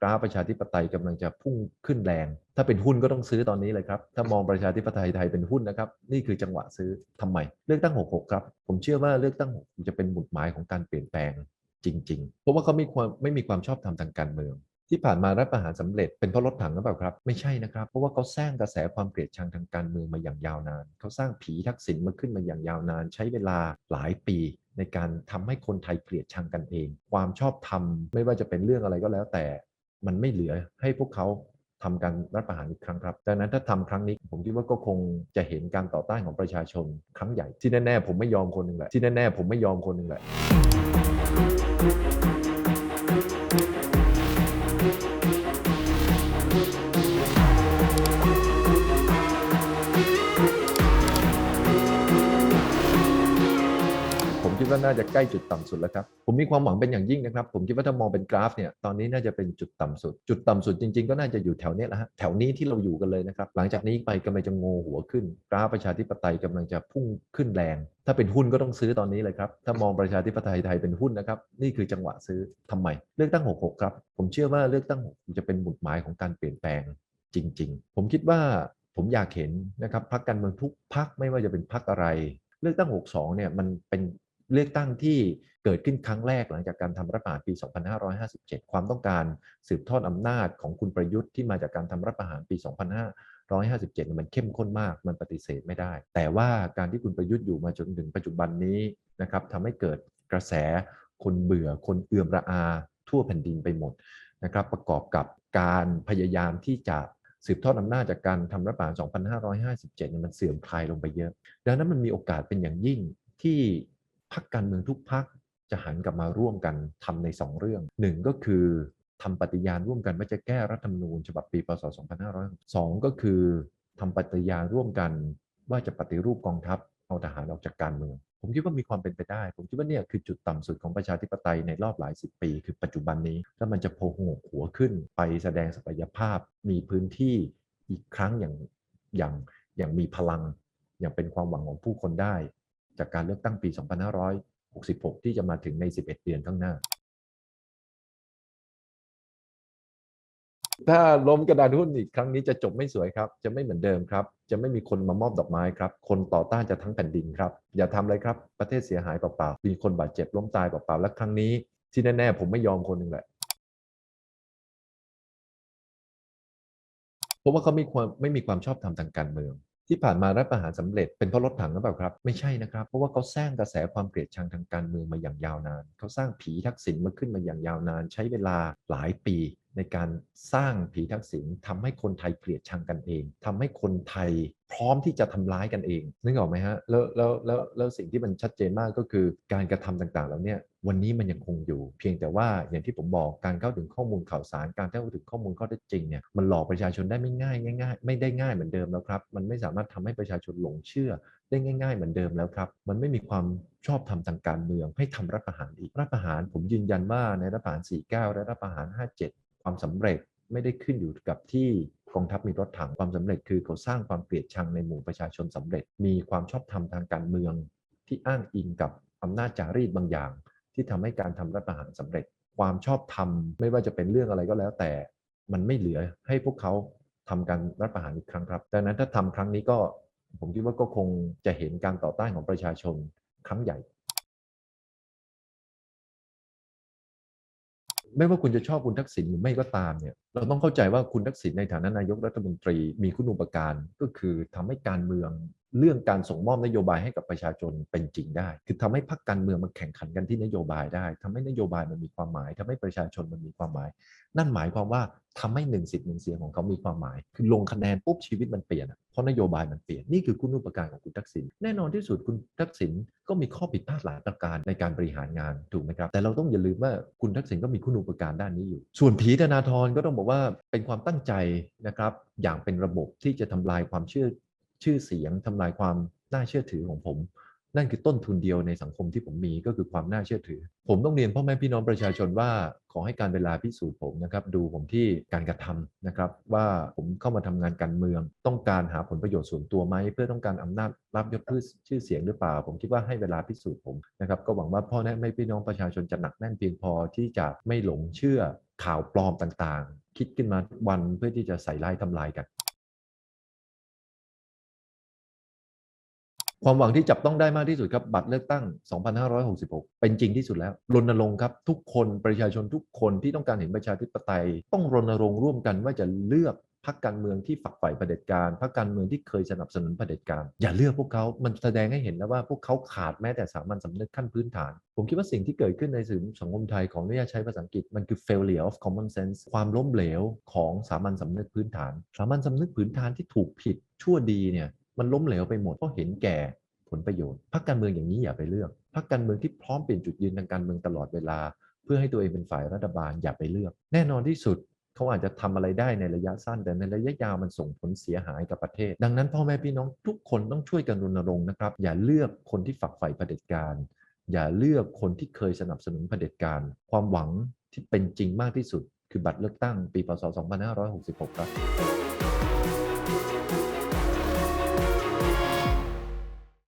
กราฟประชาธิปไตยกำลังจะพุ่งขึ้นแรง ถ้าเป็นหุ้นก็ต้องซื้อตอนนี้เลยครับ ถ้ามองประชาธิปไตยไทยเป็นหุ้นนะครับ นี่คือจังหวะซื้อทำไม เลือกตั้ง 66 ครับ ผมเชื่อว่าเลือกตั้ง6จะเป็นหมุดหมายของการเปลี่ยนแปลงจริง ๆ เพราะว่าเขาไม่ความไม่มีความชอบธรรมทางการเมือง ที่ผ่านมารัฐประหารสำเร็จเป็นเพราะรถถังหรือเปล่าครับ ไม่ใช่นะครับ เพราะว่าเขาสร้างกระแสความเกลียดชังทางการเมืองมาอย่างยาวนาน เขาสร้างผีทักษิณมาขึ้นมาอย่างยาวนาน ใช้เวลาหลายปีในการทำให้คนไทยเกลียดชังกันเอง ความชอบธรรมไม่ว่าจะเป็นเรื่องอะไรก็แล้วแต่ มันไม่เหลือให้พวกเขาทำการรัฐประหารอีกครั้งครับ ดังนั้นถ้าทำครั้งนี้ผมคิดว่าก็คงจะเห็นการต่อต้านของประชาชนครั้งใหญ่ ที่แน่ๆผมไม่ยอมคนหนึ่งแหละ ที่แน่ๆผมไม่ยอมคนหนึ่งแหละ น่าจะใกล้จุดต่ำสุดแล้วครับ ผมมีความหวังเป็นอย่างยิ่งนะครับ ผมคิดว่าถ้ามองเป็นกราฟเนี่ยตอนนี้น่าจะเป็นจุดต่ำสุด จุดต่ำสุดจริงๆ ก็น่าจะอยู่แถวเนี้ยแหละฮะแถวนี้ที่เราอยู่กันเลยนะครับ หลังจากนี้ไปกำลังจะโงหัวขึ้น กราฟประชาธิปไตยกำลังจะพุ่งขึ้นแรง ถ้าเป็นหุ้นก็ต้องซื้อตอนนี้เลยครับ ถ้ามองประชาธิปไตยไทยเป็นหุ้นนะครับ นี่คือจังหวะซื้อทำไม เลือกตั้ง 66 ครับ ผมเชื่อว่าเลือกตั้ง6จะเป็นหมุดหมายของการเปลี่ยนแปลงจริง ๆ ผมคิดว่าผมอยากเห็นนะครับพรรคการเมืองทุกพรรคไม่ว่าจะเป็นพรรคอะไร เลือกตั้ง 62 เนี่ยมันเป็น เลือกตั้งที่เกิดขึ้นครั้งแรกหลังจากการทำรัฐประหารปี 2557 ความต้องการสืบทอดอำนาจของคุณประยุทธ์ที่มาจากการทำรัฐประหารปี 2557 มันเข้มข้นมาก มันปฏิเสธไม่ได้ แต่ว่าการที่คุณประยุทธ์อยู่มาจนถึงปัจจุบันนี้นะครับทำให้เกิดกระแสคนเบื่อคนเอื่อมระอาทั่วแผ่นดินไปหมดนะครับประกอบกับการพยายามที่จะสืบทอดอำนาจจากการทำรัฐประหาร 2557 มันเสื่อมคลายลงไปเยอะ ดังนั้นมันมีโอกาสเป็นอย่างยิ่งที่ พรรคการเมืองทุกพรรคจะหันกลับมาร่วมกันทำใน 2 เรื่องหนึ่งก็คือทำปฏิญาณร่วมกันว่าจะแก้รัฐธรรมนูญฉบับปีพศ2500สองก็คือทำปฏิญาณร่วมกันว่าจะปฏิรูปกองทัพเอาทหารออกจากการเมือง ผมคิดว่ามีความเป็นไปได้ ผมคิดว่าเนี่ยคือจุดต่ำสุดของประชาธิปไตยในรอบหลายสิบปี คือปัจจุบันนี้แล้วมันจะโผล่หัวขึ้นไปแสดงศักยภาพ มีพื้นที่อีกครั้งอย่างอย่างอย่างมีพลัง อย่างเป็นความหวังของผู้คนได้ จากการเลือกตั้งปี 2566 ที่จะมาถึงใน 11 เดือนข้างหน้า ถ้าล้มกระดานหุ้นอีกครั้งนี้จะจบไม่สวยครับ จะไม่เหมือนเดิมครับ จะไม่มีคนมามอบดอกไม้ครับ คนต่อต้านจะทั้งแผ่นดินครับ อย่าทำเลยครับ ประเทศเสียหายเปล่าๆ มีคนบาดเจ็บล้มตายเปล่าๆ และครั้งนี้ที่แน่ๆผมไม่ยอมคนหนึ่งแหละเพราะว่าเขาไม่ความไม่มีความชอบธรรมทางการเมือง ที่ผ่านมารัฐประหารสำเร็จเป็นเพราะรถถังหรือเปล่าครับ ไม่ใช่นะครับ เพราะว่าเขาสร้างกระแสความเกลียดชังทางการเมืองมาอย่างยาวนาน เขาสร้างผีทักษิณมาขึ้นมาอย่างยาวนาน ใช้เวลาหลายปี ในการสร้างผีทักษิณทำให้คนไทยเกลียดชังกันเองทำให้คนไทยพร้อมที่จะทำร้ายกันเอง นึกออกไหมฮะแล้วแล้วแล้วแล้วสิ่งที่มันชัดเจนมากก็คือการกระทำต่างๆแล้วเนี่ยวันนี้มันยังคงอยู่ เพียงแต่ว่าอย่างที่ผมบอกการเข้าถึงข้อมูลข่าวสาร การเข้าถึงข้อมูลข้อเท็จจริงเนี่ยมันหลอกประชาชนได้ไม่ง่ายง่ายๆ ไม่ได้ง่ายเหมือนเดิมแล้วครับ มันไม่สามารถทำให้ประชาชนหลงเชื่อได้ง่าย ๆ เหมือนเดิมแล้วครับ มันไม่มีความชอบธรรมทางการเมือง ให้ทำรัฐประหารอีกรัฐประหารผมยืนยันว่าในรัฐประหาร 49 และรัฐประหาร 57 ความสำเร็จไม่ได้ขึ้นอยู่กับที่กองทัพมีรถถังความสำเร็จคือเขาสร้างความเกลียดชังในหมู่ประชาชนสำเร็จ มีความชอบธรรมทางการเมือง ที่อ้างอิงกับอำนาจจารีตบางอย่าง ที่ทำให้การทำรัฐประหารสำเร็จ ความชอบธรรมไม่ว่าจะเป็นเรื่องอะไรก็แล้วแต่มันไม่เหลือให้พวกเขาทำการรัฐประหารอีกครั้งครับดังนั้นถ้าทำครั้งนี้ก็ผมคิดว่าก็คงจะเห็นการต่อต้านของประชาชนครั้งใหญ่ ไม่ว่าคุณจะชอบคุณทักษิณหรือไม่ก็ตามเนี่ยเราต้องเข้าใจว่าคุณทักษิณในฐานะนายกรัฐมนตรีมีคุณูปการก็คือทำให้การเมือง เรื่องการส่งมอบนโยบายให้กับประชาชนเป็นจริงได้ คือทำให้พรรคการเมืองมันแข่งขันกันที่นโยบายได้ทำให้นโยบายมันมีความหมายทำให้ประชาชนมันมีความหมาย นั่นหมายความว่าทำให้หนึ่งสิทธิ์หนึ่งเสียงของเขามีความหมาย คือลงคะแนนปุ๊บชีวิตมันเปลี่ยน เพราะนโยบายมันเปลี่ยน นี่คือคุณูปการของคุณทักษิณ แน่นอนที่สุดคุณทักษิณก็มีข้อผิดพลาดหลายประการในการบริหารงานถูกไหมครับ แต่เราต้องอย่าลืมว่าคุณทักษิณก็มีคุณูปการด้านนี้อยู่ ส่วนผีธนาธรก็ต้องบอกว่าเป็นความตั้งใจนะครับ อย่างเป็นระบบที่จะทำลายความเชื่อ ชื่อเสียงทำลายความน่าเชื่อถือของผม นั่นคือต้นทุนเดียวในสังคมที่ผมมีก็คือความน่าเชื่อถือ ผมต้องเรียนพ่อแม่พี่น้องประชาชนว่าขอให้การเวลาพิสูจน์ผมนะครับ ดูผมที่การกระทำนะครับ ว่าผมเข้ามาทำงานการเมือง ต้องการหาผลประโยชน์ส่วนตัวไหมเพื่อต้องการอำนาจรับยศชื่อเสียงหรือเปล่า ผมคิดว่าให้เวลาพิสูจน์ผมนะครับ ก็หวังว่าพ่อแม่พี่น้องประชาชนจะหนักแน่นเพียงพอที่จะไม่หลงเชื่อข่าวปลอมต่างๆ คิดขึ้นมาทุกวันเพื่อที่จะใส่ร้ายทำลายกัน ความหวังที่จับต้องได้มากที่สุดครับ บัตรเลือกตั้ง 2566 เป็นจริงที่สุดแล้ว รณรงค์ครับ ทุกคนประชาชนทุกคนที่ต้องการเห็นประชาธิปไตย ต้องรณรงค์ร่วมกันว่าจะเลือกพรรคการเมืองที่ฝักใฝ่เผด็จการพรรคการเมืองที่เคยสนับสนุนเผด็จการ อย่าเลือกพวกเขา มันแสดงให้เห็นแล้วว่าพวกเขาขาดแม้แต่สามัญสำนึกขั้นพื้นฐาน ผมคิดว่าสิ่งที่เกิดขึ้นในสื่อสังคมไทยของนุญาใช้ภาษาอังกฤษ มันคือ failure of common sense ความล้มเหลวของสามัญสำนึกพื้นฐาน สามัญสำนึกพื้นฐานที่ถูกผิดชั่วดีเนี่ย มันล้มเหลวไปหมดเพราะเห็นแก่ผลประโยชน์พรรคการเมืองอย่างนี้อย่าไปเลือกพรรคการเมืองที่พร้อมเปลี่ยนจุดยืนทางการเมืองตลอดเวลา เพื่อให้ตัวเองเป็นฝ่ายรัฐบาลอย่าไปเลือก แน่นอนที่สุดเขาอาจจะทำอะไรได้ในระยะสั้น แต่ในระยะยาวมันส่งผลเสียหายกับประเทศ ดังนั้นพ่อแม่พี่น้องทุกคนต้องช่วยกันรณรงค์นะครับ อย่าเลือกคนที่ฝักใฝ่เผด็จการ อย่าเลือกคนที่เคยสนับสนุนเผด็จการ ความหวังที่เป็นจริงมากที่สุด คือบัตรเลือกตั้งปีพศ 2566 ครับ